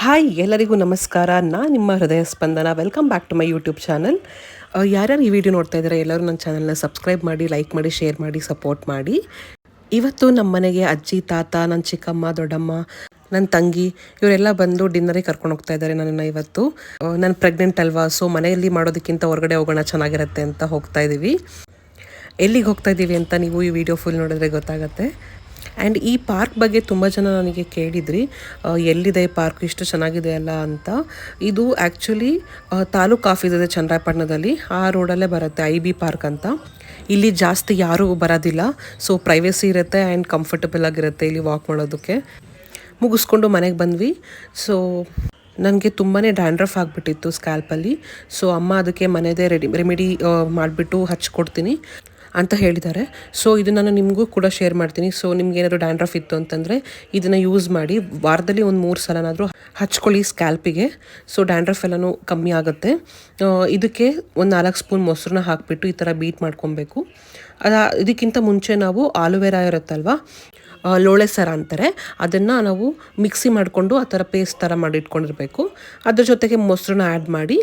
Hi ಎಲ್ಲರಿಗೂ ನಮಸ್ಕಾರ. ನಾನು ನಿಮ್ಮ ಹೃದಯ ಸ್ಪಂದನ. Welcome back to my YouTube channel ಯಾರ್ಯಾರು ಈ ವಿಡಿಯೋ ನೋಡ್ತಾ ಇದ್ದಾರೆ, ಎಲ್ಲರೂ ನನ್ನ ಚಾನಲ್ನ ಸಬ್ಸ್ಕ್ರೈಬ್ ಮಾಡಿ ಲೈಕ್ ಮಾಡಿ ಶೇರ್ ಮಾಡಿ ಸಪೋರ್ಟ್ ಮಾಡಿ. ಇವತ್ತು ನಮ್ಮ ಮನೆಗೆ ಅಜ್ಜಿ, ತಾತ ನನ್ನ ಚಿಕ್ಕಮ್ಮ, ದೊಡ್ಡಮ್ಮ ನನ್ನ ತಂಗಿ, ಇವರೆಲ್ಲ ಬಂದು ಡಿನ್ನರಿಗೆ ಕರ್ಕೊಂಡು ಹೋಗ್ತಾ ಇದ್ದಾರೆ ನನ್ನನ್ನು ಇವತ್ತು. ನಾನು ಪ್ರೆಗ್ನೆಂಟ್ ಅಲ್ವಾ ಸೊ ಮನೆಯಲ್ಲಿ ಮಾಡೋದಕ್ಕಿಂತ ಹೊರಗಡೆ ಹೋಗೋಣ ಚೆನ್ನಾಗಿರುತ್ತೆ ಅಂತ ಹೋಗ್ತಾ ಇದ್ದೀವಿ ಎಲ್ಲಿಗೆ ಹೋಗ್ತಾ ಇದ್ದೀವಿ ಅಂತ ನೀವು ಈ ವಿಡಿಯೋ ಫುಲ್ ನೋಡಿದ್ರೆ ಗೊತ್ತಾಗುತ್ತೆ. ಆ್ಯಂಡ್ ಈ ಪಾರ್ಕ್ ಬಗ್ಗೆ ತುಂಬ ಜನ ನನಗೆ ಕೇಳಿದ್ರಿ ಎಲ್ಲಿದೆ ಪಾರ್ಕ್ ಇಷ್ಟು ಚೆನ್ನಾಗಿದೆ ಅಲ್ಲ? ಅಂತ. ಇದು ಆ್ಯಕ್ಚುಲಿ ತಾಲೂಕು ಆಫೀಸ್ ಇದೆ ಚನ್ನರಾಯಪಟ್ಟಣದಲ್ಲಿ ಆ ರೋಡಲ್ಲೇ ಬರುತ್ತೆ ಐ ಬಿ ಪಾರ್ಕ್ ಅಂತ. ಇಲ್ಲಿ ಜಾಸ್ತಿ ಯಾರೂ ಬರೋದಿಲ್ಲ. ಸೊ ಪ್ರೈವೇಸಿ ಇರುತ್ತೆ ಆ್ಯಂಡ್ ಕಂಫರ್ಟಬಲ್ ಆಗಿರುತ್ತೆ ಇಲ್ಲಿ ವಾಕ್ ಮಾಡೋದಕ್ಕೆ. ಮುಗಿಸ್ಕೊಂಡು ಮನೆಗೆ ಬಂದ್ವಿ. ಸೊ ನನಗೆ ತುಂಬಾ ಡ್ಯಾಂಡ್ರಫ್ ಆಗಿಬಿಟ್ಟಿತ್ತು ಸ್ಕ್ಯಾಲ್ಪಲ್ಲಿ ಸೊ ಅಮ್ಮ ಅದಕ್ಕೆ ಮನೆಯದೇ ರೆಡಿ ರೆಮಿಡಿ ಮಾಡಿಬಿಟ್ಟು ಹಚ್ಕೊಡ್ತೀನಿ. ಅಂತ ಹೇಳಿದ್ದಾರೆ. ಸೊ ಇದು ನಾನು ನಿಮಗೂ ಕೂಡ ಶೇರ್ ಮಾಡ್ತೀನಿ. ಸೊ ನಿಮ್ಗೆ ಏನಾದರೂ ಡ್ಯಾಂಡ್ರಫ್ ಇತ್ತು ಅಂತಂದರೆ, ಇದನ್ನು ಯೂಸ್ ಮಾಡಿ ವಾರದಲ್ಲಿ ಒಂದು ಮೂರು ಸಲನಾದರೂ ಹಚ್ಕೊಳ್ಳಿ ಸ್ಕ್ಯಾಲ್ಪಿಗೆ ಸೊ ಡ್ಯಾಂಡ್ರಫ್ ಎಲ್ಲನೂ ಕಮ್ಮಿ ಆಗುತ್ತೆ. ಇದಕ್ಕೆ ಒಂದು ನಾಲ್ಕು ಸ್ಪೂನ್ ಮೊಸರನ್ನ ಹಾಕಿಬಿಟ್ಟು ಈ ಥರ ಬೀಟ್ ಮಾಡ್ಕೊಬೇಕು. ಅದ, ಇದಕ್ಕಿಂತ ಮುಂಚೆ ನಾವು ಆಲೋವೆರಾ ಇರುತ್ತಲ್ವಾ ಲೋಳೆ ಸರ ಅಂತಾರೆ. ಅದನ್ನು ನಾವು ಮಿಕ್ಸಿ ಮಾಡಿಕೊಂಡು ಆ ಥರ ಪೇಸ್ಟ್ ಥರ ಮಾಡಿ ಇಟ್ಕೊಂಡಿರಬೇಕು. ಅದ್ರ ಜೊತೆಗೆ ಮೊಸರನ್ನ ಆ್ಯಡ್ ಮಾಡಿ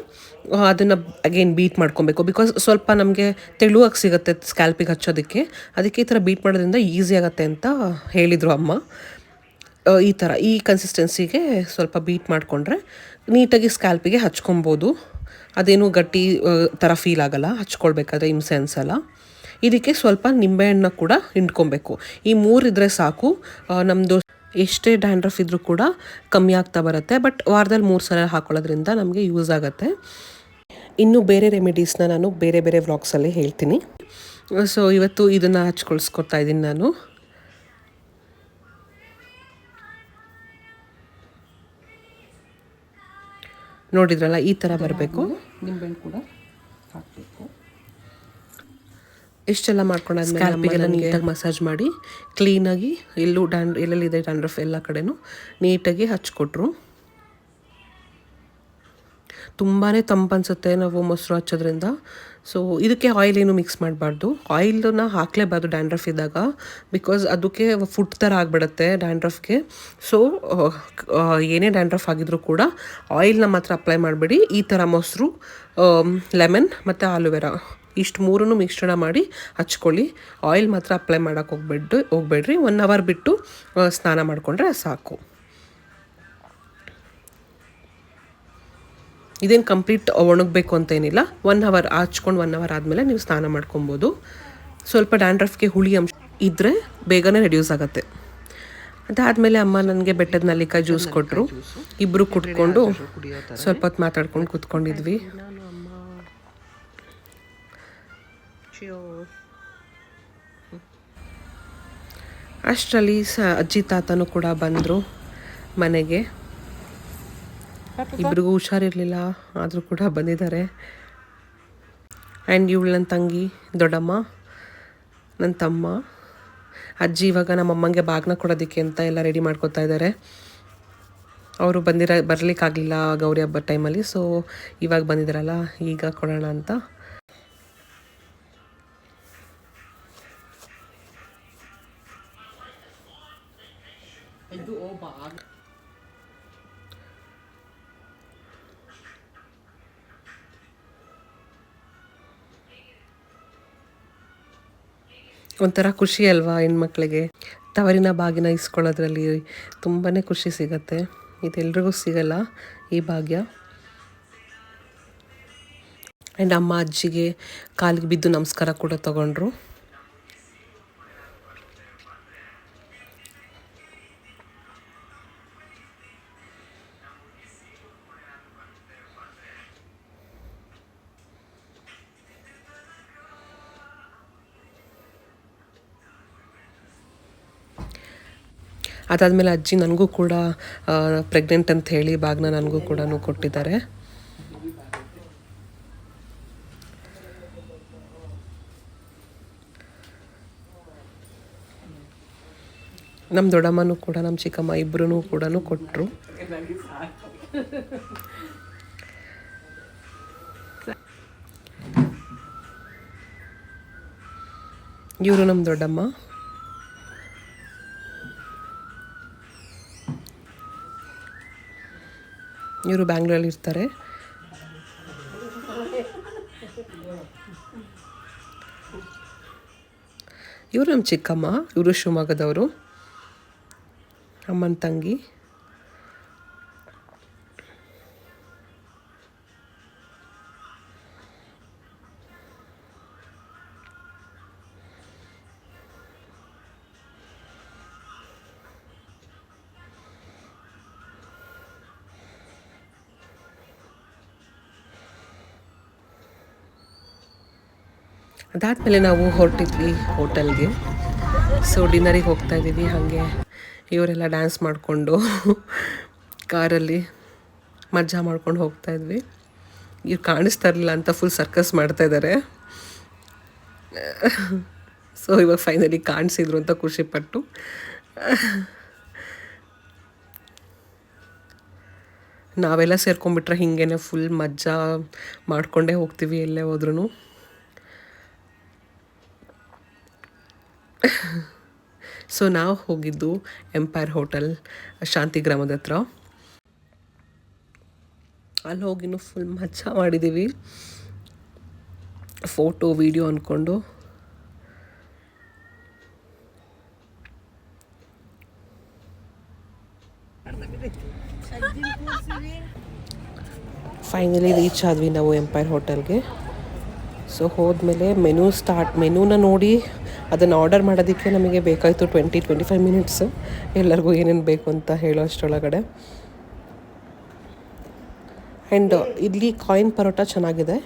ಅದನ್ನು ಅಗೇನ್ ಬೀಟ್ ಮಾಡ್ಕೊಬೇಕು. ಬಿಕಾಸ್ ಸ್ವಲ್ಪ ನಮಗೆ ತೆಳುವಾಗಿ ಸಿಗುತ್ತೆ ಸ್ಕ್ಯಾಲ್ಪಿಗೆ ಹಚ್ಚೋದಕ್ಕೆ. ಅದಕ್ಕೆ ಈ ಥರ ಬೀಟ್ ಮಾಡೋದ್ರಿಂದ ಈಸಿ ಆಗುತ್ತೆ ಅಂತ ಹೇಳಿದರು ಅಮ್ಮ. ಈ ಥರ, ಈ ಕನ್ಸಿಸ್ಟೆನ್ಸಿಗೆ ಸ್ವಲ್ಪ ಬೀಟ್ ಮಾಡಿಕೊಂಡ್ರೆ ನೀಟಾಗಿ ಸ್ಕ್ಯಾಲ್ಪಿಗೆ ಹಚ್ಕೊಬೋದು. ಅದೇನು ಗಟ್ಟಿ ಥರ ಫೀಲ್ ಆಗಲ್ಲ. ಹಚ್ಕೊಳ್ಬೇಕಾದ್ರೆ ಹಿಂಸೆ ಅನ್ಸಲ್ಲ ಇದಕ್ಕೆ ಸ್ವಲ್ಪ ನಿಂಬೆಹಣ್ಣು ಕೂಡ ಹಿಂಡ್ಕೊಬೇಕು. ಈ ಮೂರಿದ್ರೆ ಸಾಕು. ನಮ್ಮದು ಎಷ್ಟೇ ಡ್ಯಾಂಡ್ರಫ್ ಇದ್ದರೂ ಕೂಡ ಕಮ್ಮಿ ಆಗ್ತಾ ಬರುತ್ತೆ. ಬಟ್ ವಾರದಲ್ಲಿ ಮೂರು ಸಲ ಹಾಕೊಳ್ಳೋದ್ರಿಂದ ನಮಗೆ ಯೂಸ್ ಆಗುತ್ತೆ. ಇನ್ನು ಬೇರೆ ರೆಮಿಡೀಸ್ನ ನಾನು ಬೇರೆ ಬೇರೆ ವ್ಲಾಗ್ಸಲ್ಲಿ ಹೇಳ್ತೀನಿ. ಸೊ ಇವತ್ತು ಇದನ್ನು ಹಚ್ಕೊಳ್ಸ್ಕೊತಾ ಇದ್ದೀನಿ ನಾನು. ನೋಡಿದ್ರಲ್ಲ, ಈ ಥರ ಬರಬೇಕು. ನಿಂಬೆಹಣ್ಣು ಕೂಡ. ಇಷ್ಟೆಲ್ಲ ಮಾಡ್ಕೊಂಡಾದ್ಮೇಲೆ ಸ್ಕ್ಯಾಲ್ಪಿಗೆಲ್ಲ ನೀಟಾಗಿ ಮಸಾಜ್ ಮಾಡಿ ಕ್ಲೀನಾಗಿ ಎಲ್ಲೂ ಡ್ಯಾಂಡ್ ಎಲ್ಲೆಲ್ಲಿದೆ ಡ್ಯಾಂಡ್ರಫ್ ಎಲ್ಲ ಕಡೆನೂ ನೀಟಾಗಿ ಹಚ್ಕೊಟ್ರು. ತುಂಬಾ ತಂಪನ್ಸುತ್ತೆ ನಾವು ಮೊಸರು ಹಚ್ಚೋದ್ರಿಂದ. ಸೊ ಇದಕ್ಕೆ ಆಯಿಲ್ ಏನು ಮಿಕ್ಸ್ ಮಾಡಬಾರ್ದು. ಆಯಿಲನ್ನ ಹಾಕಲೇಬಾರ್ದು ಡ್ಯಾಂಡ್ರಫ್ ಇದ್ದಾಗ ಬಿಕಾಸ್ ಅದಕ್ಕೆ ಫುಡ್ ಥರ ಆಗಿಬಿಡುತ್ತೆ ಡ್ಯಾಂಡ್ರಫ್ಗೆ ಸೊ ಏನೇ ಡ್ಯಾಂಡ್ರಫ್ ಆಗಿದ್ರೂ ಕೂಡ ಆಯಿಲ್ನ ಮಾತ್ರ ಅಪ್ಲೈ ಮಾಡಬೇಡಿ. ಈ ಥರ ಮೊಸರು ಲೆಮನ್ ಮತ್ತು ಆಲುವೆರಾ ಇಷ್ಟು ಮೂರನ್ನು ಮಿಶ್ರಣ ಮಾಡಿ ಹಚ್ಕೊಳ್ಳಿ. ಆಯಿಲ್ ಮಾತ್ರ ಅಪ್ಲೈ ಮಾಡೋಕೆ ಹೋಗ್ಬೇಡ್ರಿ ಹೋಗ್ಬೇಡ್ರಿ. ಒನ್ ಅವರ್ ಬಿಟ್ಟು ಸ್ನಾನ ಮಾಡಿಕೊಂಡ್ರೆ ಸಾಕು. ಇದೇನು ಕಂಪ್ಲೀಟ್ ಒಣಗಬೇಕು ಅಂತ ಏನಿಲ್ಲ ಒನ್ ಅವರ್ ಹಚ್ಕೊಂಡು ಒನ್ ಅವರ್ ಆದಮೇಲೆ ನೀವು ಸ್ನಾನ ಮಾಡ್ಕೊಬೋದು. ಸ್ವಲ್ಪ ಡ್ಯಾಂಡ್ರಫ್ಗೆ ಹುಳಿ ಅಂಶ ಇದ್ದರೆ ಬೇಗನೆ ರೆಡ್ಯೂಸ್ ಆಗುತ್ತೆ. ಅದಾದಮೇಲೆ ಅಮ್ಮ ನನಗೆ ಬೆಟ್ಟದ ನಲ್ಲಿಕಾಯಿ ಜ್ಯೂಸ್ ಕೊಟ್ಟರು ಇಬ್ಬರು ಕುಟ್ಕೊಂಡು ಸ್ವಲ್ಪ ಹೊತ್ತು ಮಾತಾಡ್ಕೊಂಡು ಕೂತ್ಕೊಂಡಿದ್ವಿ. ಅಷ್ಟರಲ್ಲಿ ಸ ಅಜ್ಜಿ ತಾತನೂ ಕೂಡ ಬಂದರು ಮನೆಗೆ. ಇಬ್ರಿಗೂ ಹುಷಾರಿರಲಿಲ್ಲ ಆದರೂ ಕೂಡ ಬಂದಿದ್ದಾರೆ. ಆ್ಯಂಡ್ ಇವಳು ನನ್ನ ತಂಗಿ ದೊಡ್ಡಮ್ಮ ನನ್ನ ತಮ್ಮ. ಅಜ್ಜಿ ಇವಾಗ ನಮ್ಮ ಅಮ್ಮಂಗೆ ಬಾಗ್ನ ಕೊಡೋದಕ್ಕೆ ಅಂತ ಎಲ್ಲ ರೆಡಿ ಮಾಡ್ಕೊತಾ ಇದ್ದಾರೆ. ಅವರು ಬಂದಿರ ಬರಲಿಕ್ಕಾಗಲಿಲ್ಲ ಗೌರಿ ಹಬ್ಬದ ಟೈಮಲ್ಲಿ ಸೊ ಇವಾಗ ಬಂದಿದ್ದಾರಲ್ಲ ಈಗ ಕೊಡೋಣ ಅಂತ. ಒಂಥರ ಖುಷಿ ಅಲ್ವಾ ಹೆಣ್ಮಕ್ಳಿಗೆ? ತವರಿನ ಬಾಗಿನ ಇಸ್ಕೊಳ್ಳೋದ್ರಲ್ಲಿ ತುಂಬಾ ಖುಷಿ ಸಿಗತ್ತೆ. ಇದೆಲ್ರಿಗೂ ಸಿಗಲ್ಲ ಈ ಭಾಗ್ಯ. ಆ್ಯಂಡ್ ಅಮ್ಮ, ಅಜ್ಜಿಗೆ ಕಾಲಿಗೆ ಬಿದ್ದು ನಮಸ್ಕಾರ ಕೂಡ ತಗೊಂಡ್ರು. ಅದಾದಮೇಲೆ ಅಜ್ಜಿ ನನಗೂ ಕೂಡ ಪ್ರೆಗ್ನೆಂಟ್ ಅಂತ ಹೇಳಿ ಬಾಗ್ನ ನನಗೂ ಕೂಡ ಕೊಟ್ಟಿದ್ದಾರೆ. ನಮ್ಮ ದೊಡ್ಡಮ್ಮನೂ ಕೂಡ ನಮ್ಮ ಚಿಕ್ಕಮ್ಮ ಇಬ್ಬರೂ ಕೂಡ ಕೊಟ್ಟರು ಇವರು ನಮ್ಮ ದೊಡ್ಡಮ್ಮ. ಇವರು ಬ್ಯಾಂಗ್ಳೂರಲ್ಲಿ ಇರ್ತಾರೆ. ಇವರು ನಮ್ಮ ಚಿಕ್ಕಮ್ಮ ಇವರು ಶಿವಮೊಗ್ಗದವರು ಅಮ್ಮನ ತಂಗಿ. ಅದಾದಮೇಲೆ ನಾವು ಹೊರಟಿದ್ವಿ ಹೋಟೆಲ್ಗೆ. ಸೊ ಡಿನ್ನರಿಗೆ ಹೋಗ್ತಾ ಇದ್ದೀವಿ. ಹಾಗೆ ಇವರೆಲ್ಲ ಡ್ಯಾನ್ಸ್ ಮಾಡಿಕೊಂಡು ಕಾರಲ್ಲಿ ಮಜಾ ಮಾಡ್ಕೊಂಡು ಹೋಗ್ತಾ ಇದ್ವಿ. ಇವ್ರು ಕಾಣಿಸ್ತಾ ಇರಲಿಲ್ಲ ಅಂತ ಫುಲ್ ಸರ್ಕಸ್ ಮಾಡ್ತಾ ಇದ್ದಾರೆ ಸೊ ಇವಾಗ ಫೈನಲಿ ಕಾಣಿಸಿದ್ರು ಅಂತ ಖುಷಿಪಟ್ಟು ನಾವೆಲ್ಲ ಸೇರ್ಕೊಂಡ್ಬಿಟ್ರೆ ಹಿಂಗೇನೆ ಫುಲ್ ಮಜಾ ಮಾಡಿಕೊಂಡೇ ಹೋಗ್ತೀವಿ ಎಲ್ಲೇ ಹೋದ್ರೂ ಸೊ ನಾವು ಹೋಗಿದ್ದು ಎಂಪೈರ್ ಹೋಟೆಲ್ ಶಾಂತಿಗ್ರಾಮದ ಹತ್ರ. ಅಲ್ಲಿ ಹೋಗಿನೂ ಫುಲ್ ಮಜಾ ಮಾಡಿದ್ದೀವಿ ಫೋಟೋ ವಿಡಿಯೋ ಅಂದ್ಕೊಂಡು ಫೈನಲಿ ರೀಚ್ ಆದ್ವಿ ನಾವು ಎಂಪೈರ್ ಹೋಟೆಲ್ಗೆ ಸೊ ಹೋದ್ಮೇಲೆ ಮೆನು ಸ್ಟಾರ್ಟ್ ಮೆನೂನ ನೋಡಿ ಅದನ್ನು ಆರ್ಡರ್ ಮಾಡೋದಕ್ಕೆ ನಮಗೆ ಬೇಕಾಯಿತು ಟ್ವೆಂಟಿ ಟ್ವೆಂಟಿ ಫೈವ್ ಮಿನಿಟ್ಸ್ ಎಲ್ಲರಿಗೂ ಏನೇನು ಬೇಕು ಅಂತ ಹೇಳೋ ಅಷ್ಟರೊಳಗಡೆ. ಆ್ಯಂಡ್ ಇಲ್ಲಿ ಕಾಯಿನ್ ಪರೋಟ ಚೆನ್ನಾಗಿದೆ.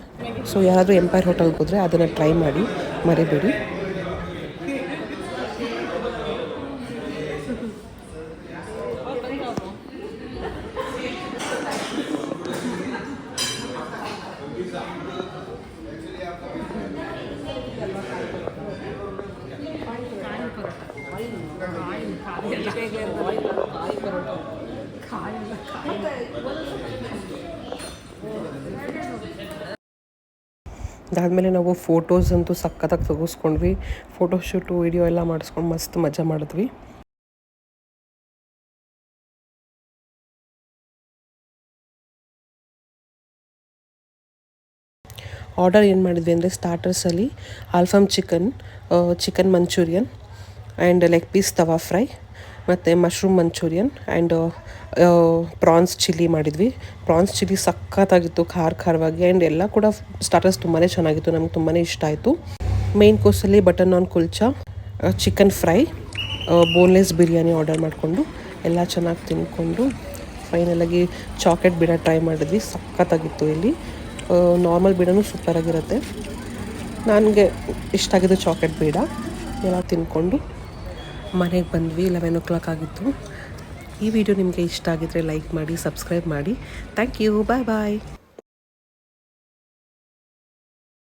ಸೊ ಯಾರಾದರೂ ಎಂಪೈರ್ ಹೋಟೆಲ್ಗೆ ಹೋದರೆ ಅದನ್ನು ಟ್ರೈ ಮಾಡಿ, ಮರಿಬೇಡಿ. ಅದಾದಮೇಲೆ ನಾವು ಫೋಟೋಸ್ ಅಂತೂ ಸಖತ್ತಾಗಿ ತೆಗೆಸ್ಕೊಂಡ್ವಿ ಫೋಟೋಶೂಟು ವಿಡಿಯೋ ಎಲ್ಲ ಮಾಡಿಸ್ಕೊಂಡು ಮಸ್ತ್ ಮಜಾ ಮಾಡಿದ್ವಿ. ಆರ್ಡರ್ ಏನು ಮಾಡಿದ್ವಿ ಅಂದರೆ ಸ್ಟಾರ್ಟರ್ಸಲ್ಲಿ ಆಲ್ಫಮ್ chicken chicken Manchurian and leg piece tawa fry ಮತ್ತು mushroom Manchurian and prawns chilli ಮಾಡಿದ್ವಿ. ಪ್ರಾನ್ಸ್ ಚಿಲ್ಲಿ ಸಖತ್ತಾಗಿತ್ತು, ಖಾರ ಖಾರವಾಗಿ ಆ್ಯಂಡ್ ಎಲ್ಲ ಕೂಡ ಸ್ಟಾರ್ಟರ್ಸ್ ತುಂಬಾ ಚೆನ್ನಾಗಿತ್ತು, ನಮ್ಗೆ ತುಂಬಾ ಇಷ್ಟ ಆಯಿತು. Main ಕೋರ್ಸಲ್ಲಿ butter naan kulcha chicken fry boneless biryani order ಮಾಡಿಕೊಂಡು ಎಲ್ಲ ಚೆನ್ನಾಗಿ ತಿನ್ಕೊಂಡು ಫೈನಲಾಗಿ ಚಾಕ್ಲೇಟ್ ಬಿಡ ಟ್ರೈ ಮಾಡಿದ್ವಿ, ಸಖತ್ತಾಗಿತ್ತು ಇಲ್ಲಿ. ನಾರ್ಮಲ್ ಬೀಡನೂ ಸೂಪರಾಗಿರುತ್ತೆ ನನಗೆ ಇಷ್ಟ ಆಗಿದ್ದು ಚಾಕ್ಲೇಟ್ ಬೀಡ. ಎಲ್ಲ ತಿನ್ಕೊಂಡು ಮನೆಗೆ ಬಂದ್ವಿ ಲೆವೆನ್ ಓ ಕ್ಲಾಕ್ ಆಗಿತ್ತು. ಈ ವಿಡಿಯೋ ನಿಮಗೆ ಇಷ್ಟ ಆಗಿದ್ದರೆ ಲೈಕ್ ಮಾಡಿ ಸಬ್ಸ್ಕ್ರೈಬ್ ಮಾಡಿ. Thank you bye bye